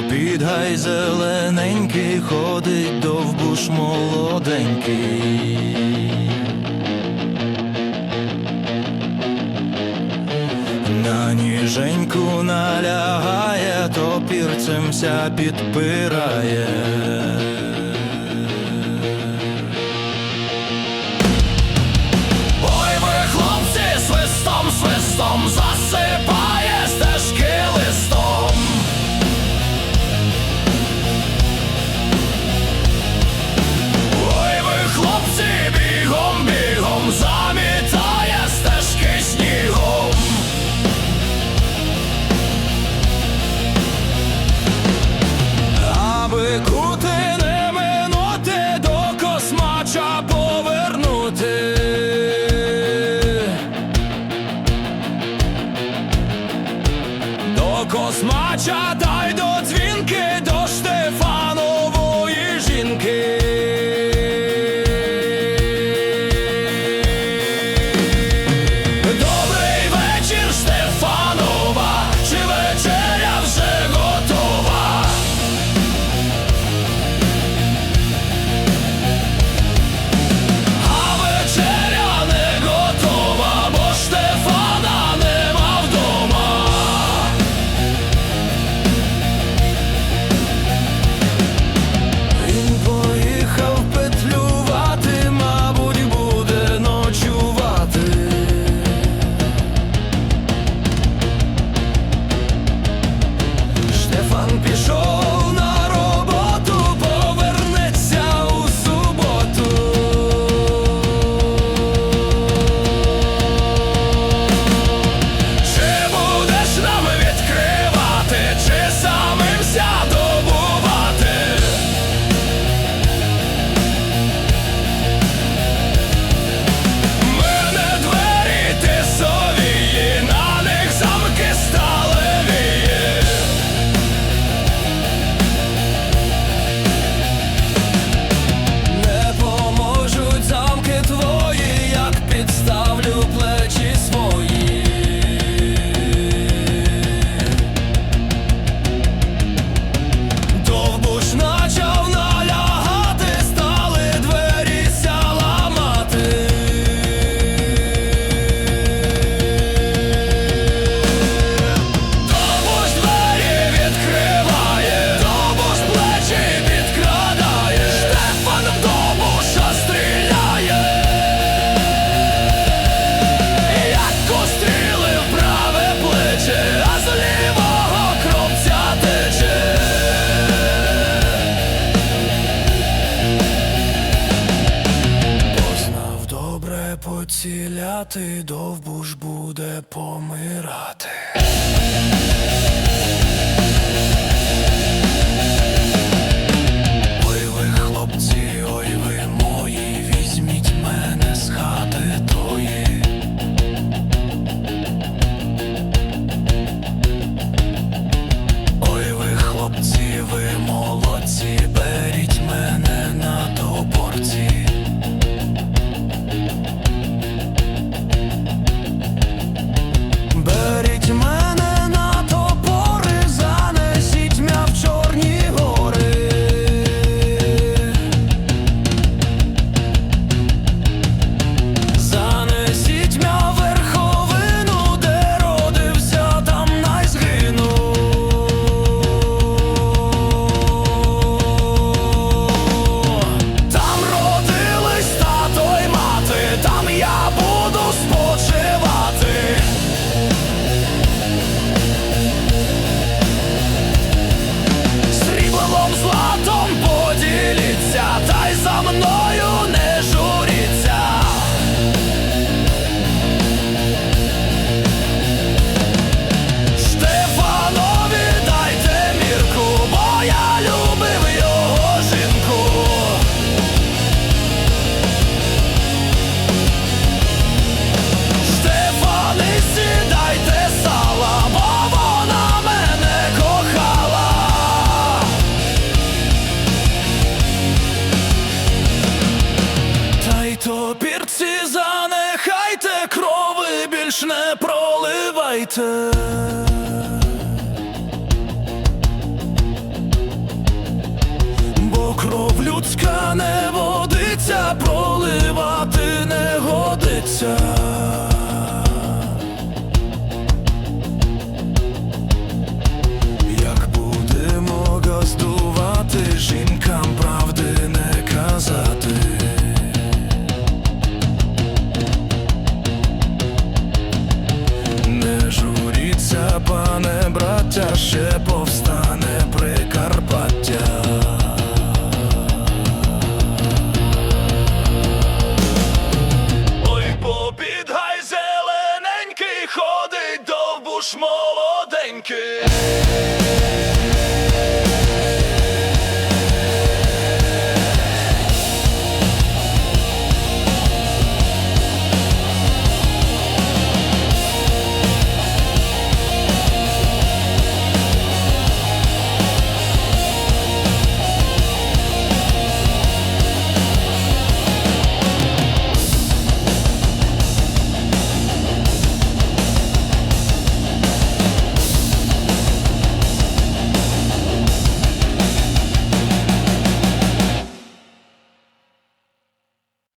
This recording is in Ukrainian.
Попід гай зелененький ходить довбуш молоденький. На ніженьку налягає, то пірцем ся підпирає. ціляти, довбуш буде помирати. проливайте. Бо кров людська не водиться, пролива.